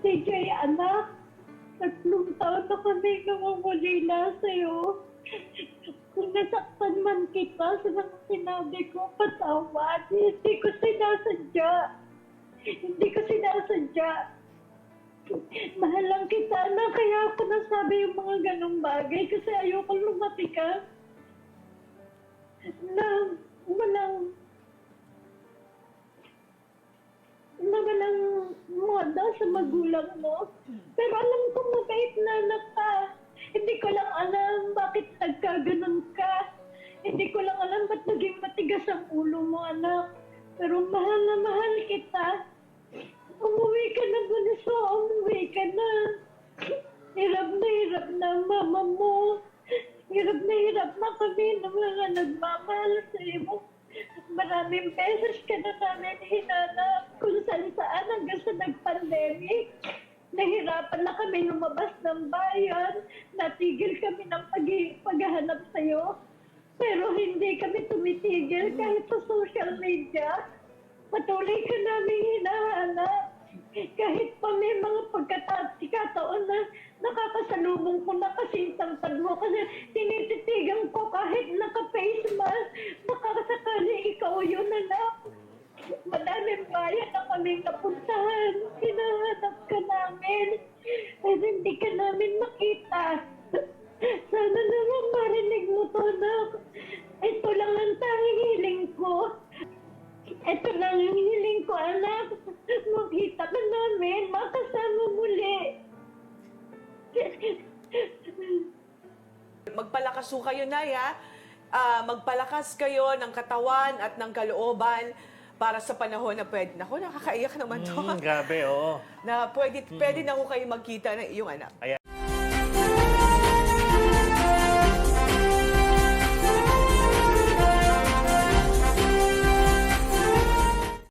DJ, anak, tatlong taon na kami namumulila sa'yo. Kung nasaktan man kita sa mga sinabi ko, patawad. Hindi ko sinasadya. Hindi ko sinasadya. Mahal lang kita na kaya ako nasabi yung mga ganong bagay kasi ayoko lumati sa magulang mo. Pero alam ko mabait na anak ka. Hindi ko lang alam bakit nagkaganon ka. Hindi ko lang alam ba't naging matigas ang ulo mo, anak. Pero mahal na mahal kita. Umuwi ka na, Bunso. Umuwi ka na. Hirap na hirap na mama mo. Hirap na hirap na kami ng mga nagmamahal sa iyo. Maraming beses ka na namin hinanap kung saan saan hanggang sa nag-pandemic. Nahirapan na kami lumabas ng bayan. Natigil kami ng pag- paghahanap sa'yo. Pero hindi kami tumitigil kahit sa social media. Patuloy ka namin hinahanap. Kahit pa may mga pagkataon na nakakasalubong ko na kasintang mo kasi tinititigan ko kahit naka-face mask, makakasakali ikaw yun anak. Madaming bayan na kaming napuntahan. Hinahanap ka namin. Pero hindi ka namin makita. Sana naman marinig mo to, anak. Ito lang ang tanging hiling ko. Ito lang ang hiling ko, anak. Makita ka namin, makasama muli. Magpalakas ho kayo, Nay, ha? Ah, magpalakas kayo ng katawan at ng kalooban para sa panahon na pwede. Naku, nakakaiyak naman to. Mm, grabe, oo. Na pwede, pwede na ho kayo magkita ng iyong anak. Ayan.